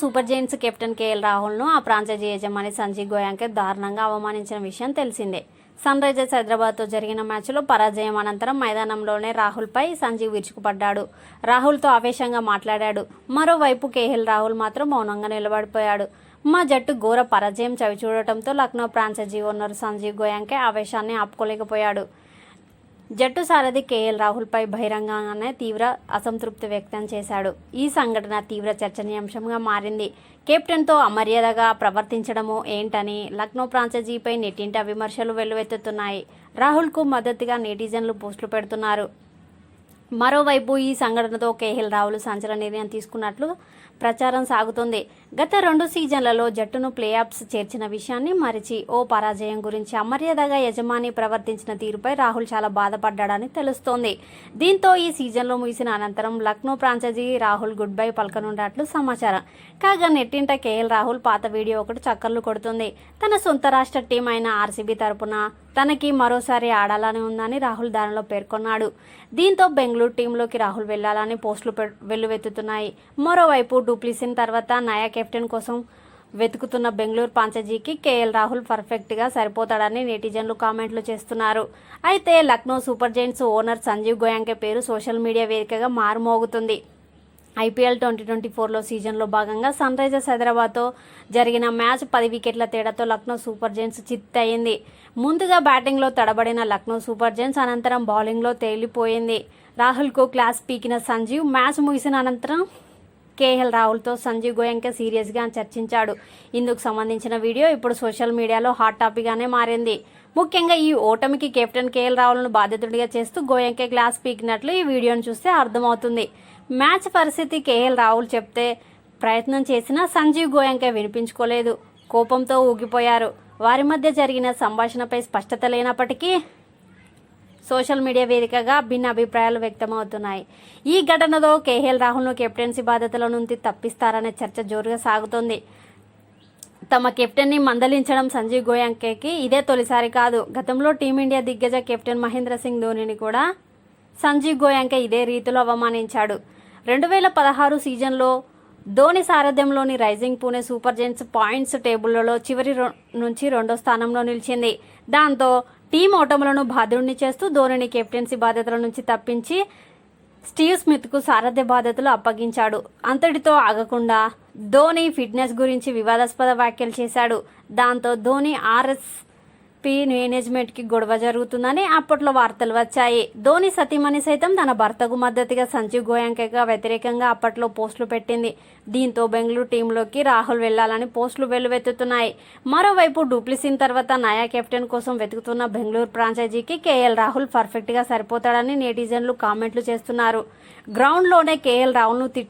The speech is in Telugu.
సూపర్ జైంట్స్ కెప్టెన్ కేఎల్ రాహుల్ను ఆ ఫ్రాంచైజీ యజమాని సంజీవ్ గోయాంకే దారుణంగా అవమానించిన విషయం తెలిసిందే. సన్ రైజర్స్ హైదరాబాద్తో జరిగిన మ్యాచ్లో పరాజయం అనంతరం మైదానంలోనే రాహుల్పై సంజీవ్ విరుచుకుపడ్డాడు. రాహుల్తో ఆవేశంగా మాట్లాడాడు. మరోవైపు కేఎల్ రాహుల్ మాత్రం మౌనంగా నిలబడిపోయాడు. మా జట్టు ఘోర పరాజయం చవిచూడటంతో లక్నో ఫ్రాంచైజీ ఓనర్ సంజీవ్ గోయాంకే ఆవేశాన్ని ఆపుకోలేకపోయాడు. జట్టు సారథి కేఎల్ రాహుల్పై బహిరంగంగానే తీవ్ర అసంతృప్తి వ్యక్తం చేశాడు. ఈ సంఘటన తీవ్ర చర్చనీయాంశంగా మారింది. కెప్టెన్తో అమర్యాదగా ప్రవర్తించడము ఏంటని లక్నో ఫ్రాంచైజీపై నెట్టింట విమర్శలు వెల్లువెత్తుతున్నాయి. రాహుల్కు మద్దతుగా నెటిజన్లు పోస్టులు పెడుతున్నారు. మరోవైపు ఈ సంఘటనతో కేఎల్ రాహుల్ సంచలన నిర్ణయం తీసుకున్నట్లు ప్రచారం సాగుతోంది. గత రెండు సీజన్లలో జట్టును ప్లేఆఫ్స్ చేర్చిన విషయాన్ని మరిచి ఓ పరాజయం గురించి అమర్యాదగా యజమాని ప్రవర్తించిన తీరుపై రాహుల్ చాలా బాధపడ్డాడని తెలుస్తోంది. దీంతో ఈ సీజన్లో ముగిసిన అనంతరం Lucknow franchise Rahul good bye పలకనున్నట్లు సమాచారం. కాగా నెట్టింట కేఎల్ రాహుల్ పాత వీడియో ఒకటి చక్కర్లు కొడుతుంది. తన సొంత రాష్ట్ర టీం అయిన ఆర్సీబీ తరపున తనకి మరోసారి ఆడాలని ఉందని రాహుల్ దానిలో పేర్కొన్నాడు. దీంతో బెంగళూరు టీంలోకి రాహుల్ వెళ్ళాలని పోస్టులు వెల్లువెత్తుతున్నాయి. మరోవైపు డూప్లిసిన్ తర్వాత నయా కెప్టెన్ కోసం వెతుకుతున్న బెంగళూరు పాంచజీకి కేఎల్ రాహుల్ పర్ఫెక్ట్గా సరిపోతాడని నెటిజన్లు కామెంట్లు చేస్తున్నారు. అయితే Lucknow Super Giants owner Sanjiv Goenka పేరు సోషల్ మీడియా వేదికగా మారుమోగుతుంది. ఐపీఎల్ ట్వంటీ ట్వంటీ ఫోర్లో సీజన్లో భాగంగా సన్ రైజర్స్ హైదరాబాద్తో జరిగిన మ్యాచ్ పది వికెట్ల తేడాతో లక్నో సూపర్ జైంట్స్ చిత్ అయింది ముందుగా బ్యాటింగ్లో తడబడిన లక్నో సూపర్ జైంట్స్ అనంతరం బౌలింగ్లో తేలిపోయింది. రాహుల్కు క్లాస్ పీకిన సంజీవ్ మ్యాచ్ ముగిసిన అనంతరం కేఎల్ రాహుల్తో సంజీవ్ గోయంకే సీరియస్గా చర్చించాడు. ఇందుకు సంబంధించిన వీడియో ఇప్పుడు సోషల్ మీడియాలో హాట్ టాపిక్గానే మారింది. ముఖ్యంగా ఈ ఓటమికి కెప్టెన్ కేఎల్ రాహుల్ను బాధ్యతుడిగా చేస్తూ గోయంకే గ్లాస్ పీకినట్లు ఈ వీడియోను చూస్తే అర్థమవుతుంది. మ్యాచ్ పరిస్థితి కేఎల్ రాహుల్ చెప్తే ప్రయత్నం చేసినా సంజీవ్ గోయంకే వినిపించుకోలేదు. కోపంతో ఊగిపోయారు. వారి మధ్య జరిగిన సంభాషణపై స్పష్టత లేనప్పటికీ సోషల్ మీడియా వేదికగా భిన్న అభిప్రాయాలు వ్యక్తమవుతున్నాయి. ఈ ఘటనతో కేఎల్ రాహుల్ను కెప్టెన్సీ బాధ్యతల నుంచి తప్పిస్తారనే చర్చ జోరుగా సాగుతోంది. తమ కెప్టెన్ని మందలించడం సంజీవ్ గోయాంకేకి ఇదే తొలిసారి కాదు. గతంలో టీమిండియా దిగ్గజ కెప్టెన్ మహేంద్ర సింగ్ ధోనిని కూడా సంజీవ్ గోయాంకే ఇదే రీతిలో అవమానించాడు. రెండు వేల పదహారు సీజన్లో Dhoni సారథ్యంలోని Rising Pune Super Giants points టేబుల్లో చివరి నుంచి రెండో స్థానంలో నిలిచింది. దాంతో టీం ఓటములను బాధ్యుడిని చేస్తూ ధోనిని కెప్టెన్సీ బాధ్యతల నుంచి తప్పించి స్టీవ్ స్మిత్కు సారథ్య బాధ్యతలు అప్పగించాడు. అంతటితో ఆగకుండా ధోని ఫిట్నెస్ గురించి వివాదాస్పద వ్యాఖ్యలు చేశాడు. దాంతో ధోని ఆర్ఎస్ ఆర్ఎస్పి మేనేజ్మెంట్కి గొడవ జరుగుతుందని అప్పట్లో వార్తలు వచ్చాయి. ధోని సతీమణి సైతం తన భర్తకు మద్దతుగా సంజీవ్ గోయాంకగా వ్యతిరేకంగా అప్పట్లో పోస్టులు పెట్టింది. దీంతో బెంగళూరు టీంలోకి రాహుల్ వెళ్ళాలని పోస్టులు వెల్లువెత్తుతున్నాయి. మరోవైపు డూప్లిసిన్ తర్వాత నయా కెప్టెన్ కోసం వెతుకుతున్న బెంగళూరు ఫ్రాంచైజీకి కేఎల్ రాహుల్ పర్ఫెక్ట్గా సరిపోతాడని నెటిజన్లు కామెంట్లు చేస్తున్నారు. గ్రౌండ్లోనే కేఎల్ రాహుల్ను తిట్టిన